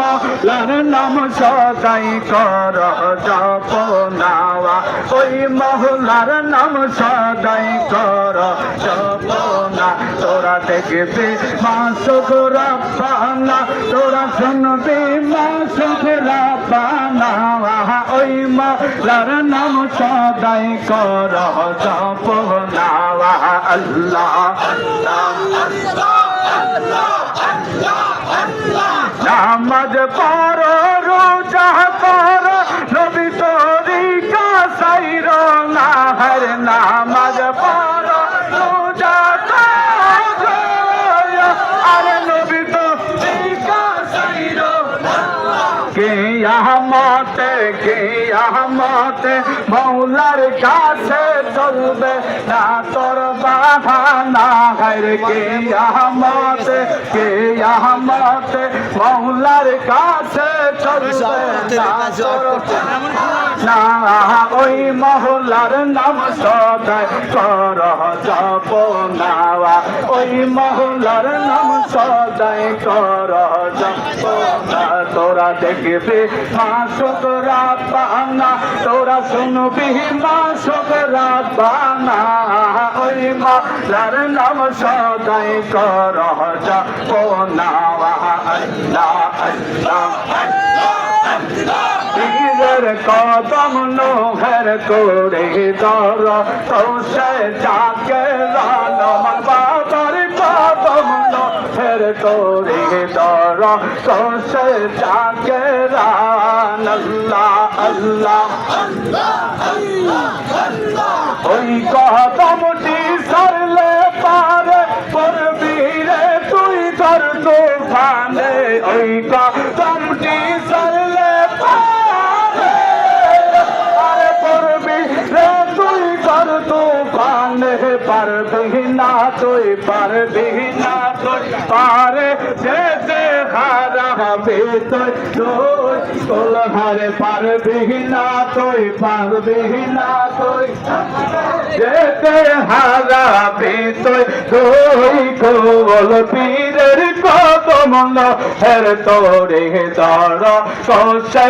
মহলার নাম সদাই কর জপ নাওয়া ওই মহলার নাম সদাই কর জপ তোরা দেখবি মাসুক রাব্বানা, তোরা শুনবি মাসুক রাব্বানা। ওই মহলার নাম সদাই কর, জপ আল্লাহ, নামাজ পড়, রোজা কর নবী তরিকা সাইর না হর নামাজ পড় কিয়ামতে কিয়ামতে মৌলার কাছে চলবে না তোর বাহানা। হার কিয়ামতে কিয়ামতে মৌলার কাছে চলবে না না ওই মহলার নাম সদাই কর জপ নাওয়া। ওই মহলার নাম সদাই কর জপ না তোরা দেখবি, মা শোকরা পানা তোরা শুনবি, মা শোকরা পানা ওই মহলার নাম সদাই কর আল্লাহ আল্লাহ কদম নোহের করে দর তোষে যাকে রানম বাবার কদম করে দর তোষে যাকে রান। আল্লাহ আল্লাহ ওই কদমটি সরলে পারে পড়বি রে তুই তোর তুফানে। ওই কদমটি সরলে পারে পড়বি রে তুই তোর তুফানে। পারবি না তুই, পারবি না পারে যেতে হারাবে তুই তুই কোল হারে পারবি না তুই, পারবি না তুই। যেতে হারাবে তুই তুই কোল পীরের কদম হের তোরে দর কষে